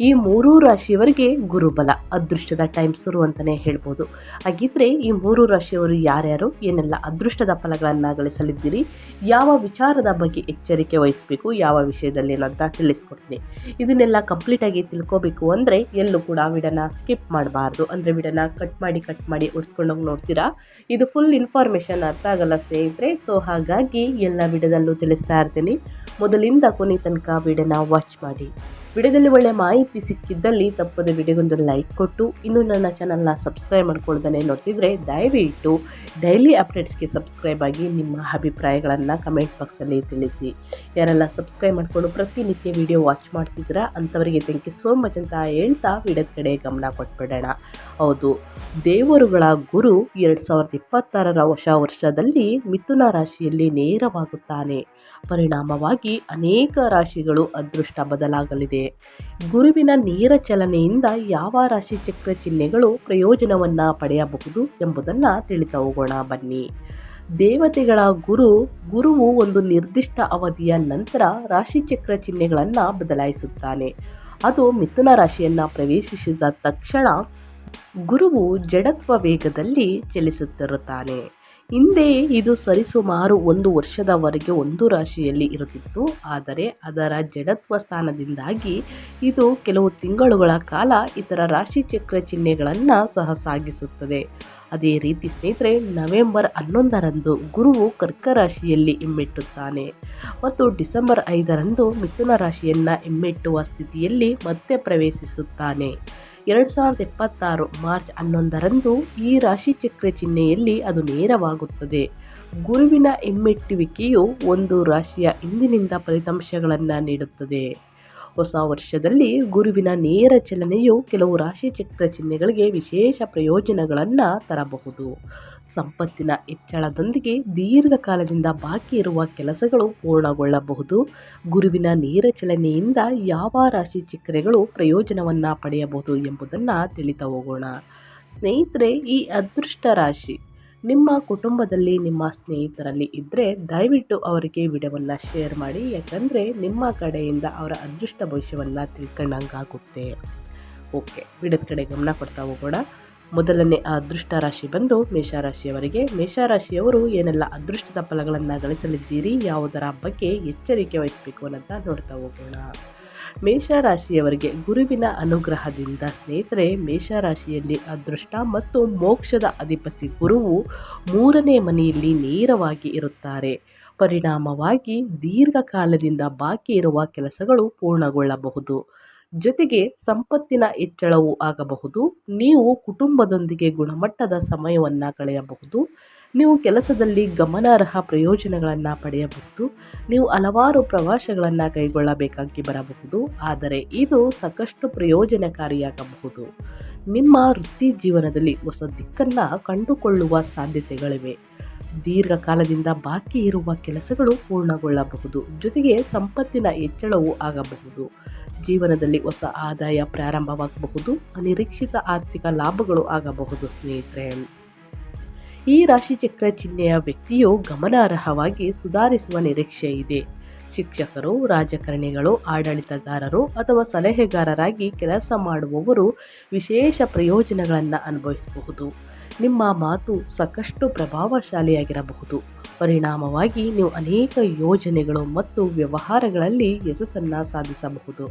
ಈ ಮೂರೂ ರಾಶಿಯವರಿಗೆ ಗುರುಬಲ, ಅದೃಷ್ಟದ ಟೈಮ್ ಶುರು ಅಂತಲೇ ಹೇಳ್ಬೋದು. ಹಾಗಿದ್ದರೆ ಈ ಮೂರು ರಾಶಿಯವರು ಯಾರ್ಯಾರು, ಏನೆಲ್ಲ ಅದೃಷ್ಟದ ಫಲಗಳನ್ನು ಗಳಿಸಲಿದ್ದೀರಿ ಯಾವ ವಿಚಾರದ ಬಗ್ಗೆ ಎಚ್ಚರಿಕೆ ವಹಿಸಬೇಕು, ಯಾವ ವಿಷಯದಲ್ಲಿ ಅಂತ ತಿಳಿಸ್ಕೊಡ್ತೀನಿ. ಇದನ್ನೆಲ್ಲ ಕಂಪ್ಲೀಟಾಗಿ ತಿಳ್ಕೊಬೇಕು ಅಂದರೆ ಎಲ್ಲೂ ಕೂಡ ವಿಡನ ಸ್ಕಿಪ್ ಮಾಡಬಾರ್ದು. ಅಂದರೆ ವಿಡನ ಕಟ್ ಮಾಡಿ ಕಟ್ ಮಾಡಿ ಉಡ್ಸ್ಕೊಂಡೋಗಿ ನೋಡ್ತೀರಾ? ಇದು ಫುಲ್ ಇನ್ಫಾರ್ಮೇಷನ್ ಅರ್ಥ ಆಗಲ್ಲ ಸ್ನೇಹಿತರೆ. ಸೊ ಹಾಗಾಗಿ ಎಲ್ಲ ವಿಡದಲ್ಲೂ ತಿಳಿಸ್ತಾ ಇರ್ತೀನಿ. ಮೊದಲಿಂದ ಕೊನೆ ತನಕ ವಿಡಿಯೋನ ವಾಚ್ ಮಾಡಿ. ವಿಡಿಯೋದಲ್ಲಿ ಒಳ್ಳೆ ಮಾಹಿತಿ ಸಿಕ್ಕಿದ್ದಲ್ಲಿ ತಪ್ಪದೆ ವಿಡಿಯೋಗೊಂದು ಲೈಕ್ ಕೊಟ್ಟು, ಇನ್ನು ನನ್ನ ಚಾನಲ್ನ ಸಬ್ಸ್ಕ್ರೈಬ್ ಮಾಡ್ಕೊಳ್ದೇ ನೋಡ್ತಿದ್ರೆ ದಯವಿಟ್ಟು ಡೈಲಿ ಅಪ್ಡೇಟ್ಸ್ಗೆ ಸಬ್ಸ್ಕ್ರೈಬ್ ಆಗಿ ನಿಮ್ಮ ಅಭಿಪ್ರಾಯಗಳನ್ನು ಕಮೆಂಟ್ ಬಾಕ್ಸಲ್ಲಿ ತಿಳಿಸಿ. ಯಾರೆಲ್ಲ ಸಬ್ಸ್ಕ್ರೈಬ್ ಮಾಡಿಕೊಂಡು ಪ್ರತಿನಿತ್ಯ ವಿಡಿಯೋ ವಾಚ್ ಮಾಡ್ತಿದ್ದೀರಾ ಅಂಥವರಿಗೆ ಥ್ಯಾಂಕ್ ಯು ಸೋ ಮಚ್ ಅಂತ ಹೇಳ್ತಾ ವಿಡಿಯೋದ ಕಡೆ ಗಮನ ಕೊಟ್ಬಿಡೋಣ. ಹೌದು, ದೇವರುಗಳ ಗುರು ಎರಡು ಸಾವಿರದ ಇಪ್ಪತ್ತಾರರ ಹೊಸ ವರ್ಷದಲ್ಲಿ ಮಿಥುನ ರಾಶಿಯಲ್ಲಿ ನೇರವಾಗುತ್ತಾನೆ. ಪರಿಣಾಮವಾಗಿ ಅನೇಕ ರಾಶಿಗಳು ಅದೃಷ್ಟ ಬದಲಾಗಲಿದೆ. ಗುರುವಿನ ನೇರ ಚಲನೆಯಿಂದ ಯಾವ ರಾಶಿ ಚಕ್ರ ಚಿಹ್ನೆಗಳು ಪ್ರಯೋಜನವನ್ನು ಪಡೆಯಬಹುದು ಎಂಬುದನ್ನು ತಿಳಿತಾ ಹೋಗೋಣ ಬನ್ನಿ. ದೇವತೆಗಳ ಗುರು, ಗುರುವು ಒಂದು ನಿರ್ದಿಷ್ಟ ಅವಧಿಯ ನಂತರ ರಾಶಿಚಕ್ರ ಚಿಹ್ನೆಗಳನ್ನು ಬದಲಾಯಿಸುತ್ತಾನೆ. ಅದು ಮಿಥುನ ರಾಶಿಯನ್ನು ಪ್ರವೇಶಿಸಿದ ತಕ್ಷಣ ಗುರುವು ಜಡತ್ವ ವೇಗದಲ್ಲಿ ಚಲಿಸುತ್ತಿರುತ್ತಾನೆ. ಹಿಂದೆ ಇದು ಸರಿಸುಮಾರು ಒಂದು ವರ್ಷದವರೆಗೆ ಒಂದು ರಾಶಿಯಲ್ಲಿ ಇರುತ್ತಿತ್ತು. ಆದರೆ ಅದರ ಜಡತ್ವ ಸ್ಥಾನದಿಂದಾಗಿ ಇದು ಕೆಲವು ತಿಂಗಳುಗಳ ಕಾಲ ಇತರ ರಾಶಿ ಚಕ್ರ ಚಿಹ್ನೆಗಳನ್ನು ಸಹ ಸಾಗಿಸುತ್ತದೆ. ಅದೇ ರೀತಿ ಸ್ನೇಹಿತರೆ, ನವೆಂಬರ್ ಹನ್ನೊಂದರಂದು ಗುರುವು ಕರ್ಕ ರಾಶಿಯಲ್ಲಿ ಹಿಮ್ಮೆಟ್ಟುತ್ತಾನೆ. ಮತ್ತು ಡಿಸೆಂಬರ್ ಐದರಂದು ಮಿಥುನ ರಾಶಿಯನ್ನು ಹಿಮ್ಮೆಟ್ಟುವ ಸ್ಥಿತಿಯಲ್ಲಿ ಮತ್ತೆ ಪ್ರವೇಶಿಸುತ್ತಾನೆ. ಎರಡು ಸಾವಿರದ ಇಪ್ಪತ್ತಾರು ಮಾರ್ಚ್ ಹನ್ನೊಂದರಂದು ಈ ರಾಶಿಚಕ್ರ ಚಿಹ್ನೆಯಲ್ಲಿ ಅದು ನೇರವಾಗುತ್ತದೆ. ಗುರುವಿನ ಹಿಮ್ಮೆಟ್ಟುವಿಕೆಯು ಒಂದು ರಾಶಿಯ ಇಂದಿನಿಂದ ಫಲಿತಾಂಶಗಳನ್ನು ನೀಡುತ್ತದೆ. ಹೊಸ ವರ್ಷದಲ್ಲಿ ಗುರುವಿನ ನೇರ ಚಲನೆಯು ಕೆಲವು ರಾಶಿ ಚಕ್ರ ಚಿಹ್ನೆಗಳಿಗೆ ವಿಶೇಷ ಪ್ರಯೋಜನಗಳನ್ನು ತರಬಹುದು. ಸಂಪತ್ತಿನ ಹೆಚ್ಚಳದೊಂದಿಗೆ ದೀರ್ಘಕಾಲದಿಂದ ಬಾಕಿ ಇರುವ ಕೆಲಸಗಳು ಪೂರ್ಣಗೊಳ್ಳಬಹುದು. ಗುರುವಿನ ನೇರ ಚಲನೆಯಿಂದ ಯಾವ ರಾಶಿ ಚಕ್ರಗಳು ಪ್ರಯೋಜನವನ್ನು ಪಡೆಯಬಹುದು ಎಂಬುದನ್ನು ತಿಳಿತಾ ಹೋಗೋಣ ಸ್ನೇಹಿತರೆ, ಈ ಅದೃಷ್ಟ ರಾಶಿ ನಿಮ್ಮ ಕುಟುಂಬದಲ್ಲಿ ನಿಮ್ಮ ಸ್ನೇಹಿತರಲ್ಲಿ ಇದ್ದರೆ ದಯವಿಟ್ಟು ಅವರಿಗೆ ವಿಡಿಯೋವನ್ನು ಶೇರ್ ಮಾಡಿ. ಯಾಕಂದರೆ ನಿಮ್ಮ ಕಡೆಯಿಂದ ಅವರ ಅದೃಷ್ಟ ಭವಿಷ್ಯವನ್ನು ತಿಳ್ಕೊಂಡಂಗಾಗುತ್ತೆ. ಓಕೆ ವಿಡಿಯೋದ ಕಡೆ ಗಮನ ಕೊಡ್ತಾ ಹೋಗೋಣ. ಮೊದಲನೇ ಅದೃಷ್ಟ ರಾಶಿ ಬಂದು ಮೇಷರಾಶಿಯವರಿಗೆ ಮೇಷರಾಶಿಯವರು ಏನೆಲ್ಲ ಅದೃಷ್ಟದ ಫಲಗಳನ್ನು ಗಳಿಸಲಿದ್ದೀರಿ, ಯಾವುದರ ಬಗ್ಗೆ ಎಚ್ಚರಿಕೆ ವಹಿಸಬೇಕು ಅನ್ನೋದನ್ನ ನೋಡ್ತಾ ಹೋಗೋಣ. ಮೇಷರಾಶಿಯವರಿಗೆ ಗುರುವಿನ ಅನುಗ್ರಹದಿಂದ ಸ್ನೇಹಿತರೆ, ಮೇಷರಾಶಿಯಲ್ಲಿ ಅದೃಷ್ಟ ಮತ್ತು ಮೋಕ್ಷದ ಅಧಿಪತಿ ಗುರುವು ಮೂರನೇ ಮನೆಯಲ್ಲಿ ನೇರವಾಗಿ ಇರುತ್ತಾರೆ. ಪರಿಣಾಮವಾಗಿ ದೀರ್ಘಕಾಲದಿಂದ ಬಾಕಿ ಇರುವ ಕೆಲಸಗಳು ಪೂರ್ಣಗೊಳ್ಳಬಹುದು. ಜೊತೆಗೆ ಸಂಪತ್ತಿನ ಹೆಚ್ಚಳವೂ ಆಗಬಹುದು. ನೀವು ಕುಟುಂಬದೊಂದಿಗೆ ಗುಣಮಟ್ಟದ ಸಮಯವನ್ನು ಕಳೆಯಬಹುದು. ನೀವು ಕೆಲಸದಲ್ಲಿ ಗಮನಾರ್ಹ ಪ್ರಯೋಜನಗಳನ್ನು ಪಡೆಯಬಹುದು. ನೀವು ಹಲವಾರು ಪ್ರವಾಸಗಳನ್ನು ಕೈಗೊಳ್ಳಬೇಕಾಗಿ ಬರಬಹುದು. ಆದರೆ ಇದು ಸಾಕಷ್ಟು ಪ್ರಯೋಜನಕಾರಿಯಾಗಬಹುದು. ನಿಮ್ಮ ವೃತ್ತಿ ಜೀವನದಲ್ಲಿ ಹೊಸ ದಿಕ್ಕನ್ನು ಕಂಡುಕೊಳ್ಳುವ ಸಾಧ್ಯತೆಗಳಿವೆ. ದೀರ್ಘಕಾಲದಿಂದ ಬಾಕಿ ಇರುವ ಕೆಲಸಗಳು ಪೂರ್ಣಗೊಳ್ಳಬಹುದು. ಜೊತೆಗೆ ಸಂಪತ್ತಿನ ಹೆಚ್ಚಳವೂ ಆಗಬಹುದು. ಜೀವನದಲ್ಲಿ ಹೊಸ ಆದಾಯ ಪ್ರಾರಂಭವಾಗಬಹುದು. ಅನಿರೀಕ್ಷಿತ ಆರ್ಥಿಕ ಲಾಭಗಳು ಆಗಬಹುದು ಸ್ನೇಹಿತರೆ. ಈ ರಾಶಿಚಕ್ರ ಚಿಹ್ನೆಯ ವ್ಯಕ್ತಿಯು ಗಮನಾರ್ಹವಾಗಿ ಸುಧಾರಿಸುವ ನಿರೀಕ್ಷೆ ಇದೆ. ಶಿಕ್ಷಕರು, ರಾಜಕಾರಣಿಗಳು, ಆಡಳಿತಗಾರರು ಅಥವಾ ಸಲಹೆಗಾರರಾಗಿ ಕೆಲಸ ಮಾಡುವವರು ವಿಶೇಷ ಪ್ರಯೋಜನಗಳನ್ನು ಅನುಭವಿಸಬಹುದು. ನಿಮ್ಮ ಮಾತು ಸಾಕಷ್ಟು ಪ್ರಭಾವಶಾಲಿಯಾಗಿರಬಹುದು. ಪರಿಣಾಮವಾಗಿ ನೀವು ಅನೇಕ ಯೋಜನೆಗಳು ಮತ್ತು ವ್ಯವಹಾರಗಳಲ್ಲಿ ಯಶಸ್ಸನ್ನು ಸಾಧಿಸಬಹುದು.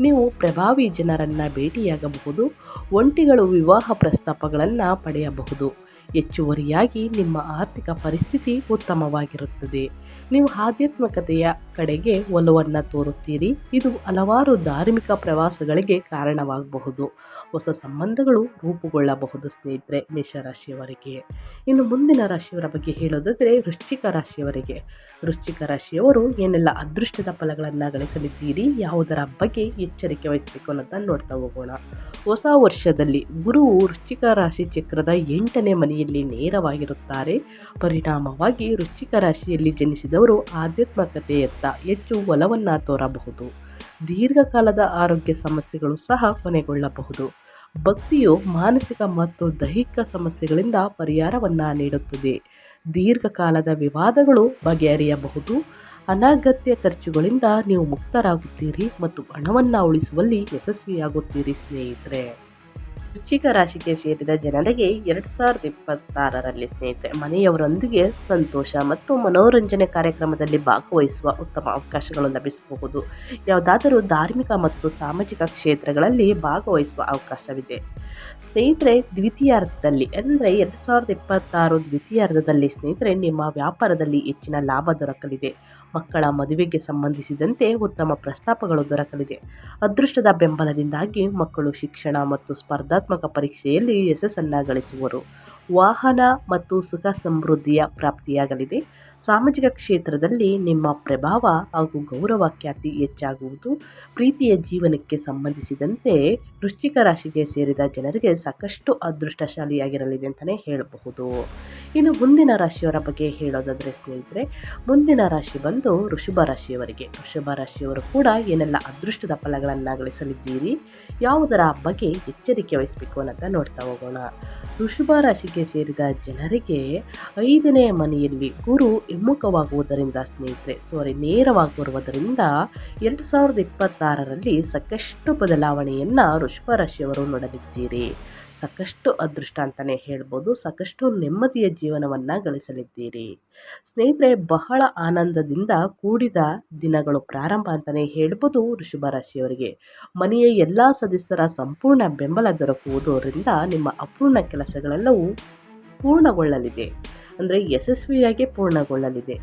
ನೀವು ಪ್ರಭಾವಿ ಜನರನ್ನು ಭೇಟಿಯಾಗಬಹುದು. ಒಂಟಿಗಳು ವಿವಾಹ ಪ್ರಸ್ತಾಪಗಳನ್ನು ಪಡೆಯಬಹುದು. ಹೆಚ್ಚುವರಿಯಾಗಿ ನಿಮ್ಮ ಆರ್ಥಿಕ ಪರಿಸ್ಥಿತಿ ಉತ್ತಮವಾಗಿರುತ್ತದೆ. ನೀವು ಆಧ್ಯಾತ್ಮಿಕತೆಯ ಕಡೆಗೆ ಒಲವನ್ನು ತೋರುತ್ತೀರಿ. ಇದು ಹಲವಾರು ಧಾರ್ಮಿಕ ಪ್ರವಾಸಗಳಿಗೆ ಕಾರಣವಾಗಬಹುದು. ಹೊಸ ಸಂಬಂಧಗಳು ರೂಪುಗೊಳ್ಳಬಹುದು ಸ್ನೇಹಿತರೆ ಮೇಷರಾಶಿಯವರಿಗೆ ಇನ್ನು ಮುಂದಿನ ರಾಶಿಯವರ ಬಗ್ಗೆ ಹೇಳೋದಾದರೆ ವೃಶ್ಚಿಕ ರಾಶಿಯವರಿಗೆ. ವೃಶ್ಚಿಕ ರಾಶಿಯವರು ಏನೆಲ್ಲ ಅದೃಷ್ಟದ ಫಲಗಳನ್ನು ಗಳಿಸಲಿದ್ದೀರಿ, ಯಾವುದರ ಬಗ್ಗೆ ಎಚ್ಚರಿಕೆ ವಹಿಸಬೇಕು ಅನ್ನೋದನ್ನು ನೋಡ್ತಾ ಹೋಗೋಣ. ಹೊಸ ವರ್ಷದಲ್ಲಿ ಗುರು ವೃಶ್ಚಿಕ ರಾಶಿ ಚಕ್ರದ ಎಂಟನೇ ಮನೆಯಲ್ಲಿ ನೇರವಾಗಿರುತ್ತಾರೆ. ಪರಿಣಾಮವಾಗಿ ವೃಶ್ಚಿಕ ರಾಶಿಯಲ್ಲಿ ಜನಿಸಿದವರು ಆಧ್ಯಾತ್ಮಿಕತೆಯತ್ತ ಹೆಚ್ಚು ಒಲವನ್ನು ತೋರಬಹುದು. ದೀರ್ಘಕಾಲದ ಆರೋಗ್ಯ ಸಮಸ್ಯೆಗಳು ಸಹ ಕೊನೆಗೊಳ್ಳಬಹುದು. ಭಕ್ತಿಯು ಮಾನಸಿಕ ಮತ್ತು ದೈಹಿಕ ಸಮಸ್ಯೆಗಳಿಂದ ಪರಿಹಾರವನ್ನು ನೀಡುತ್ತದೆ. ದೀರ್ಘಕಾಲದ ವಿವಾದಗಳು ಬಗೆಹರಿಯಬಹುದು. ಅನಗತ್ಯ ಖರ್ಚುಗಳಿಂದ ನೀವು ಮುಕ್ತರಾಗುತ್ತೀರಿ ಮತ್ತು ಹಣವನ್ನು ಉಳಿಸುವಲ್ಲಿ ಯಶಸ್ವಿಯಾಗುತ್ತೀರಿ ಸ್ನೇಹಿತರೆ. ವೃಶ್ಚಿಕ ರಾಶಿಗೆ ಸೇರಿದ ಜನರಿಗೆ ಎರಡು ಸಾವಿರದ ಇಪ್ಪತ್ತಾರರಲ್ಲಿ ಸ್ನೇಹಿತರೆ, ಮನೆಯವರೊಂದಿಗೆ ಸಂತೋಷ ಮತ್ತು ಮನೋರಂಜನೆ ಕಾರ್ಯಕ್ರಮದಲ್ಲಿ ಭಾಗವಹಿಸುವ ಉತ್ತಮ ಅವಕಾಶಗಳು ಲಭಿಸಬಹುದು. ಯಾವುದಾದರೂ ಧಾರ್ಮಿಕ ಮತ್ತು ಸಾಮಾಜಿಕ ಕ್ಷೇತ್ರಗಳಲ್ಲಿ ಭಾಗವಹಿಸುವ ಅವಕಾಶವಿದೆ. ಸ್ನೇಹಿತರೆ, ದ್ವಿತೀಯಾರ್ಧದಲ್ಲಿ ಅಂದರೆ ಎರಡು ಸಾವಿರದ ಇಪ್ಪತ್ತಾರು ದ್ವಿತೀಯಾರ್ಧದಲ್ಲಿ ಸ್ನೇಹಿತರೆ, ನಿಮ್ಮ ವ್ಯಾಪಾರದಲ್ಲಿ ಹೆಚ್ಚಿನ ಲಾಭ ದೊರಕಲಿದೆ. ಮಕ್ಕಳ ಮದುವೆಗೆ ಸಂಬಂಧಿಸಿದಂತೆ ಉತ್ತಮ ಪ್ರಸ್ತಾಪಗಳು ದೊರಕಲಿದೆ. ಅದೃಷ್ಟದ ಬೆಂಬಲದಿಂದಾಗಿ ಮಕ್ಕಳು ಶಿಕ್ಷಣ ಮತ್ತು ಸ್ಪರ್ಧಾತ್ಮಕ ಪರೀಕ್ಷೆಯಲ್ಲಿ ಯಶಸ್ಸನ್ನು ಗಳಿಸುವರು. ವಾಹನ ಮತ್ತು ಸುಖ ಸಮೃದ್ಧಿಯ ಪ್ರಾಪ್ತಿಯಾಗಲಿದೆ. ಸಾಮಾಜಿಕ ಕ್ಷೇತ್ರದಲ್ಲಿ ನಿಮ್ಮ ಪ್ರಭಾವ ಹಾಗೂ ಗೌರವ ಖ್ಯಾತಿ ಹೆಚ್ಚಾಗುವುದು. ಪ್ರೀತಿಯ ಜೀವನಕ್ಕೆ ಸಂಬಂಧಿಸಿದಂತೆ ವೃಶ್ಚಿಕ ರಾಶಿಗೆ ಸೇರಿದ ಜನರಿಗೆ ಸಾಕಷ್ಟು ಅದೃಷ್ಟಶಾಲಿಯಾಗಿರಲಿದೆ ಅಂತಲೇ ಹೇಳಬಹುದು. ಇನ್ನು ಮುಂದಿನ ರಾಶಿಯವರ ಬಗ್ಗೆ ಹೇಳೋದಾದರೆ ಸ್ನೇಹಿತರೆ, ಮುಂದಿನ ರಾಶಿ ಬಂದು ಋಷಭ ರಾಶಿಯವರಿಗೆ. ಋಷಭ ರಾಶಿಯವರು ಕೂಡ ಏನೆಲ್ಲ ಅದೃಷ್ಟದ ಫಲಗಳನ್ನು ಗಳಿಸಲಿದ್ದೀರಿ ಯಾವುದರ ಬಗ್ಗೆ ಎಚ್ಚರಿಕೆ ವಹಿಸಬೇಕು ಅನ್ನೋದನ್ನು ನೋಡ್ತಾ ಹೋಗೋಣ. ಋಷಭ ರಾಶಿಗೆ ಸೇರಿದ ಜನರಿಗೆ ಐದನೇ ಮನೆಯಲ್ಲಿ ಗುರು ಹಿಮ್ಮುಖವಾಗುವುದರಿಂದ ಸ್ನೇಹಿತರೆ, ಸಾರಿ ನೇರವಾಗಿ ಬರುವುದರಿಂದ ಎರಡು ಸಾವಿರದ ಇಪ್ಪತ್ತಾರರಲ್ಲಿ ಸಾಕಷ್ಟು ಬದಲಾವಣೆಯನ್ನು ವೃಷಭ ರಾಶಿಯವರು ನೋಡಲಿದ್ದೀರಿ. ಸಾಕಷ್ಟು ಅದೃಷ್ಟ ಅಂತಲೇ ಹೇಳ್ಬೋದು. ಸಾಕಷ್ಟು ನೆಮ್ಮದಿಯ ಜೀವನವನ್ನು ಗಳಿಸಲಿದ್ದೀರಿ. ಸ್ನೇಹಿತರೆ, ಬಹಳ ಆನಂದದಿಂದ ಕೂಡಿದ ದಿನಗಳು ಪ್ರಾರಂಭ ಅಂತಲೇ ಹೇಳ್ಬೋದು ಋಷಭ ರಾಶಿಯವರಿಗೆ ಮನೆಯ ಎಲ್ಲ ಸದಸ್ಯರ ಸಂಪೂರ್ಣ ಬೆಂಬಲ ದೊರಕುವುದರಿಂದ ನಿಮ್ಮ ಅಪೂರ್ಣ ಕೆಲಸಗಳೆಲ್ಲವೂ ಪೂರ್ಣಗೊಳ್ಳಲಿದೆ. ಅಂದರೆ ಯಶಸ್ವಿಯಾಗಿ ಪೂರ್ಣಗೊಳ್ಳಲಿದೆ.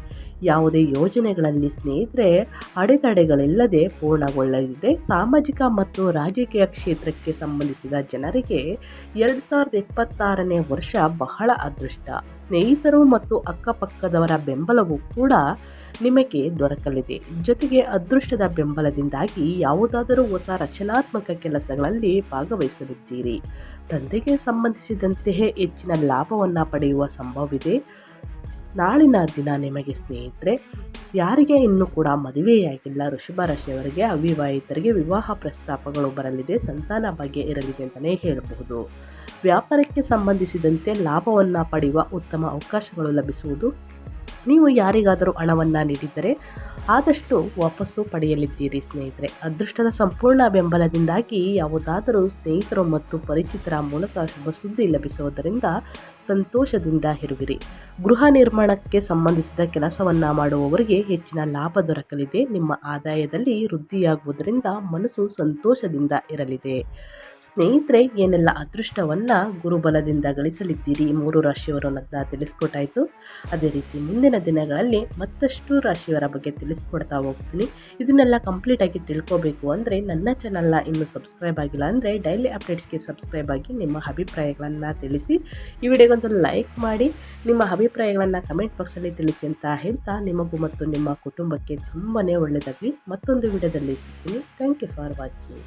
ಯಾವುದೇ ಯೋಜನೆಗಳಲ್ಲಿ ಸ್ನೇಹಿತರೆ, ಅಡೆತಡೆಗಳಿಲ್ಲದೆ ಪೂರ್ಣಗೊಳ್ಳಲಿದೆ. ಸಾಮಾಜಿಕ ಮತ್ತು ರಾಜಕೀಯ ಕ್ಷೇತ್ರಕ್ಕೆ ಸಂಬಂಧಿಸಿದ ಜನರಿಗೆ ಎರಡು ಸಾವಿರದ ಇಪ್ಪತ್ತಾರನೇ ವರ್ಷ ಬಹಳ ಅದೃಷ್ಟ. ಸ್ನೇಹಿತರು ಮತ್ತು ಅಕ್ಕಪಕ್ಕದವರ ಬೆಂಬಲವೂ ಕೂಡ ನಿಮಗೆ ದೊರಕಲಿದೆ. ಜೊತೆಗೆ ಅದೃಷ್ಟದ ಬೆಂಬಲದಿಂದಾಗಿ ಯಾವುದಾದರೂ ಹೊಸ ರಚನಾತ್ಮಕ ಕೆಲಸಗಳಲ್ಲಿ ಭಾಗವಹಿಸಲಿದ್ದೀರಿ. ತಂದೆಗೆ ಸಂಬಂಧಿಸಿದಂತೆಯೇ ಹೆಚ್ಚಿನ ಲಾಭವನ್ನು ಪಡೆಯುವ ಸಂಭವವಿದೆ. ನಾಳಿನ ದಿನ ನಿಮಗೆ ಸ್ನೇಹಿತರೆ, ಯಾರಿಗೆ ಇನ್ನೂ ಕೂಡ ಮದುವೆಯಾಗಿಲ್ಲ, ಋಷಭ ರಾಶಿಯವರಿಗೆ, ಅವಿವಾಹಿತರಿಗೆ ವಿವಾಹ ಪ್ರಸ್ತಾಪಗಳು ಬರಲಿದೆ, ಸಂತಾನ ಬಗ್ಗೆ ಇರಲಿದೆ ಅಂತಲೇ ಹೇಳಬಹುದು. ವ್ಯಾಪಾರಕ್ಕೆ ಸಂಬಂಧಿಸಿದಂತೆ ಲಾಭವನ್ನು ಪಡೆಯುವ ಉತ್ತಮ ಅವಕಾಶಗಳು ಲಭಿಸುವುದು. ನೀವು ಯಾರಿಗಾದರೂ ಹಣವನ್ನು ನೀಡಿದ್ದರೆ ಆದಷ್ಟು ವಾಪಸ್ಸು ಪಡೆಯಲಿದ್ದೀರಿ, ಸ್ನೇಹಿತರೆ. ಅದೃಷ್ಟದ ಸಂಪೂರ್ಣ ಬೆಂಬಲದಿಂದಾಗಿ ಯಾವುದಾದರೂ ಸ್ನೇಹಿತರು ಮತ್ತು ಪರಿಚಿತರ ಮೂಲಕ ಶುಭ ಸುದ್ದಿ ಲಭಿಸುವುದರಿಂದ ಸಂತೋಷದಿಂದ ಇರುವಿರಿ. ಗೃಹ ನಿರ್ಮಾಣಕ್ಕೆ ಸಂಬಂಧಿಸಿದ ಕೆಲಸವನ್ನು ಮಾಡುವವರಿಗೆ ಹೆಚ್ಚಿನ ಲಾಭ ದೊರಕಲಿದೆ. ನಿಮ್ಮ ಆದಾಯದಲ್ಲಿ ವೃದ್ಧಿಯಾಗುವುದರಿಂದ ಮನಸ್ಸು ಸಂತೋಷದಿಂದ ಇರಲಿದೆ. ಸ್ನೇಹಿತರೆ, ಏನೆಲ್ಲ ಅದೃಷ್ಟವನ್ನು ಗುರುಬಲದಿಂದ ಗಳಿಸಲಿದ್ದೀರಿ? ಮೂರು ರಾಶಿಯವರು ಅನ್ನೋದನ್ನ ತಿಳಿಸ್ಕೊಟ್ಟಾಯಿತು. ಅದೇ ರೀತಿ ಮುಂದಿನ ದಿನಗಳಲ್ಲಿ ಮತ್ತಷ್ಟು ರಾಶಿಯವರ ಬಗ್ಗೆ ತಿಳಿಸ್ಕೊಡ್ತಾ ಹೋಗ್ತೀನಿ. ಇದನ್ನೆಲ್ಲ ಕಂಪ್ಲೀಟಾಗಿ ತಿಳ್ಕೊಬೇಕು ಅಂದರೆ ನನ್ನ ಚಾನಲ್ನ ಇನ್ನೂ ಸಬ್ಸ್ಕ್ರೈಬ್ ಆಗಿಲ್ಲ ಅಂದರೆ ಡೈಲಿ ಅಪ್ಡೇಟ್ಸ್ಗೆ ಸಬ್ಸ್ಕ್ರೈಬ್ ಆಗಿ ನಿಮ್ಮ ಅಭಿಪ್ರಾಯಗಳನ್ನು ತಿಳಿಸಿ, ಈ ವಿಡಿಯೋಗೊಂದು ಲೈಕ್ ಮಾಡಿ, ನಿಮ್ಮ ಅಭಿಪ್ರಾಯಗಳನ್ನು ಕಮೆಂಟ್ ಬಾಕ್ಸಲ್ಲಿ ತಿಳಿಸಿ ಅಂತ ಹೇಳ್ತಾ ನಿಮಗೂ ಮತ್ತು ನಿಮ್ಮ ಕುಟುಂಬಕ್ಕೆ ತುಂಬಾ ಒಳ್ಳೆಯದಾಗಲಿ. ಮತ್ತೊಂದು ವಿಡಿಯೋದಲ್ಲಿ ಸಿಗ್ತೀನಿ. Thank you for watching